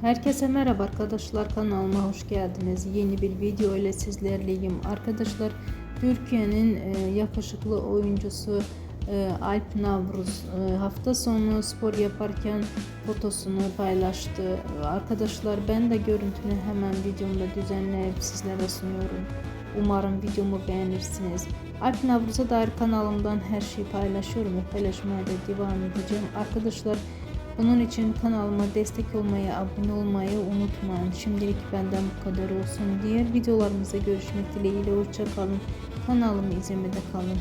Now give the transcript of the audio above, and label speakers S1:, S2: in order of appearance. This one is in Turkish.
S1: Herkese merhaba arkadaşlar kanalıma hoş geldiniz. Yeni bir video ile sizlerleyim. Arkadaşlar Türkiye'nin e, yakışıklı oyuncusu e, Alp Navruz e, hafta sonu spor yaparken fotosunu paylaştı. Arkadaşlar ben de görüntünü hemen videomda düzenleyip sizlere sunuyorum. Umarım videomu beğenirsiniz. Alp Navruz'a dair kanalımdan her şeyi paylaşıyorum ve paylaşmaya da devam edeceğim. Arkadaşlar bunun için kanalıma destek olmayı, abone olmayı unutmayın. Şimdilik benden bu kadar olsun. Diğer videolarımızda görüşmek dileğiyle. Hoşça kalın. Kanalımı izlemede kalın.